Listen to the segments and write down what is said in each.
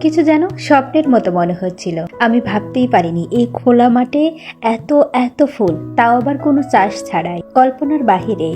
কিছু যেন স্বপ্নের মতো মনে হচ্ছিল। আমি ভাবতেই পারিনি, এই খোলা মাঠে এত এত ফুল, তাও আবার কোনো চাষ ছাড়াই। কল্পনার বাহিরে,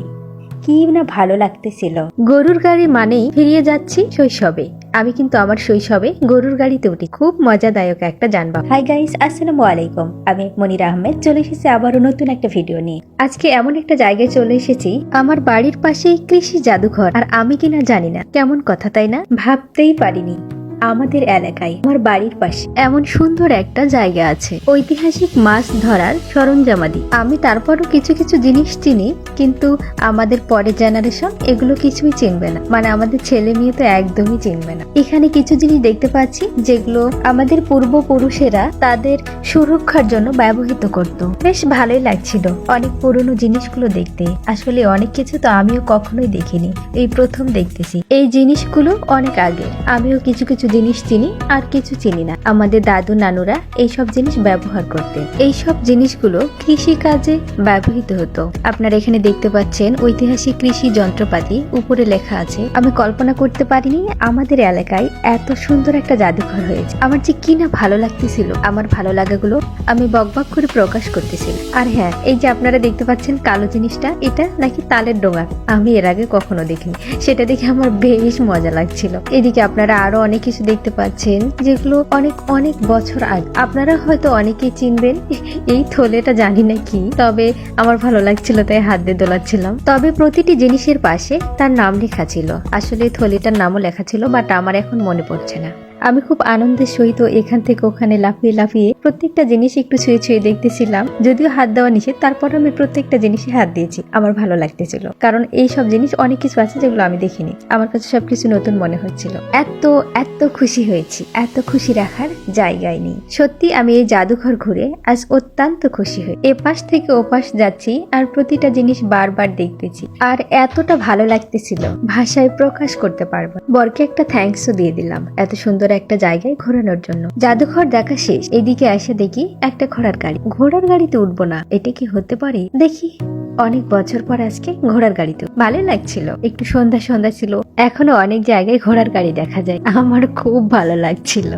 কি না ভালো লাগতেছিল। গরুর গাড়ি মানেই ফিরিয়ে যাচ্ছি শৈশবে। আমি কিন্তু আমার শৈশবে গরুর গাড়িতে উঠি। খুব মজাদায়ক একটা যানবাহন। হাই গাইস আসসালামু আলাইকুম। আমি মনির আহমেদ। চলে এসেছি আবারও নতুন একটা ভিডিও নিয়ে। আজকে এমন একটা জায়গায় চলে এসেছি আমার বাড়ির পাশেই কৃষি জাদুঘর। আর আমি কিনা জানি না। কেমন কথা তাই না? ভাবতেই পারিনি। আমাদের এলাকায়, আমার বাড়ির পাশে। এমন সুন্দর একটা জায়গা আছে। ঐতিহাসিক মাছ ধরার সরঞ্জামাদি। আমি তারপরও কিছু কিছু জিনিস চিনি, কিন্তু আমাদের পরের জেনারেশন এগুলো কিছুই চিনবে না। মানে আমাদের ছেলে মেয়ে তো একদমই চিনবে না। এখানে কিছু জিনিস দেখতে পাচ্ছি, যেগুলো আমাদের পূর্বপুরুষেরা তাদের সুরক্ষার জন্য ব্যবহৃত করত। বেশ ভালোই লাগছিল অনেক পুরনো জিনিসগুলো দেখতে। আসলে অনেক কিছু তো আমিও কখনোই দেখিনি। এই প্রথম দেখতেছি। এই জিনিসগুলো অনেক আগে আমিও কিছু কিছু জিনিস চিনি আর কিছু চিনি না। আমাদের দাদু, নানুরা এইসব জিনিস ব্যবহার করতেন। এইসব জিনিসগুলো কৃষি কাজে ব্যবহৃত হতো। আপনারা এখানে দেখতে পাচ্ছেন ঐতিহাসিক কৃষি যন্ত্রপাতি। উপরে লেখা আছে, আমি কল্পনা করতে পারিনি আমাদের এলাকায় এত সুন্দর একটা জাদুঘর হয়েছে। আমার যে কি না ভালো লাগতেছিল। আমার ভালো লাগাগুলো আমি বকবক করে প্রকাশ করতেছি। আর হ্যাঁ এই যে আপনারা দেখতে পাচ্ছেন কালো জিনিসটা, এটা নাকি তালের ডোঙা। আমি এর আগে কখনো দেখিনি। সেটা দেখে আমার বেশ মজা লাগছিল। এদিকে আপনারা আরও অনেক কিছু দেখতে পাচ্ছেন, যেগুলো অনেক অনেক বছর আগে। আপনারা হয়তো অনেকেই চিনবেন, এই থলেটা জানি না কি, তবে আমার ভালো লাগছিল, তাই হাত দিয়ে দোলাচ্ছিলাম। তবে প্রতিটি জিনিসের পাশে তার নাম লেখা ছিল। আসলে থলেটার নামও লেখা ছিল, বাট আমার এখন মনে পড়ছে না। আমি খুব আনন্দের সহিত এখান থেকে ওখানে লাফিয়ে লাফিয়ে প্রত্যেকটা জিনিস একটু ছুঁয়ে ছুঁয়ে দেখতেছিলাম। যদিও হাত দেওয়া নিষেধ তারপর আমি প্রত্যেকটা জিনিসে হাত দিয়েছি। আমার ভালো লাগতেছিল। কারণ এই সব জিনিস অনেক কিছু আছে যেগুলো আমি দেখিনি। আমার কাছে সবকিছু নতুন মনে হচ্ছিল। এত এত খুশি হয়েছি। এত খুশি রাখার জায়গায় নেই। সত্যি আমি এই জাদুঘর ঘুরে আজ অত্যন্ত খুশি হই। এপাশ থেকে ওপাশ যাচ্ছি আর প্রতিটা জিনিস বারবার দেখতেছি। আর এতটা ভালো লাগতেছিল, ভাষায় প্রকাশ করতে পারব বরকে একটা থ্যাঙ্কসও দিয়ে দিলাম। এত সুন্দর একটা জায়গায় ঘোরানোর জন্য। জাদুঘর দেখা শেষ। এদিকে এসে দেখি একটা ঘোড়ার গাড়ি। ঘোড়ার গাড়িতে উঠবো না। এটা কি হতে পারে? দেখি। অনেক বছর পর আজকে ঘোড়ার গাড়িতে ভালো লাগছিল। একটু সন্ধ্যা সন্ধ্যা ছিল। এখনও অনেক জায়গায় ঘোড়ার গাড়ি দেখা যায়। আমার খুব ভালো লাগছিল।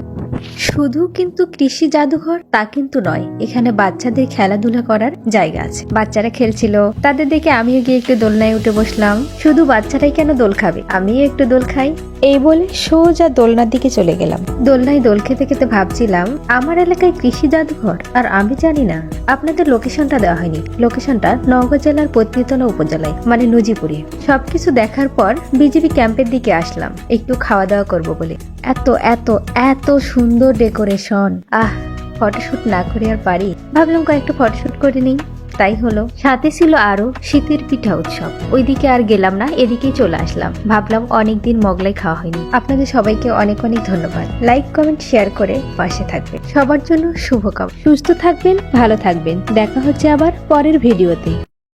শুধু কিন্তু কৃষি জাদুঘর তা কিন্তু নয় এখানে বাচ্চাদের খেলাধুলা করার জায়গা আছে। বাচ্চারা খেলছিল। তাদের দেখে আমিও গিয়ে একটু দোলনায় উঠে বসলাম। শুধু বাচ্চারাই কেন দোল খাবে? আমিও একটু দোল খাই। এই বলে সোজা দোলনার দিকে চলে গেলাম। দোলনায় দোল খেতে খেতে ভাবছিলাম আমার এলাকায় কৃষি জাদুঘর? আর আমি জানি না। আপনাদের লোকেশনটা দেওয়া হয়নি। লোকেশনটা নওগাঁ জেলার পত্নীতলা উপজেলায় মানে নজিপুরে। সবকিছু দেখার পর বিজেপি ক্যাম্পের দিকে আসলাম। একটু খাওয়া দাওয়া করব বলে। এত এত এত সুন্দর ডেকোরেশন। আহ, ফটোশুট না করে আর পারি। ভাবলাম কয়েকটা ফটোশুট করে নিই। তাই হলো, সাথে ছিল আরও শীতের পিঠা উৎসব। ওইদিকে আর গেলাম না, এদিকেই চলে আসলাম। ভাবলাম অনেকদিন মগলাই খাওয়া হয়নি। আপনাদের সবাইকে অনেক অনেক ধন্যবাদ। লাইক কমেন্ট শেয়ার করে পাশে থাকবেন। সবার জন্য শুভকামনা। সুস্থ থাকবেন, ভালো থাকবেন। দেখা হচ্ছে আবার পরের ভিডিওতে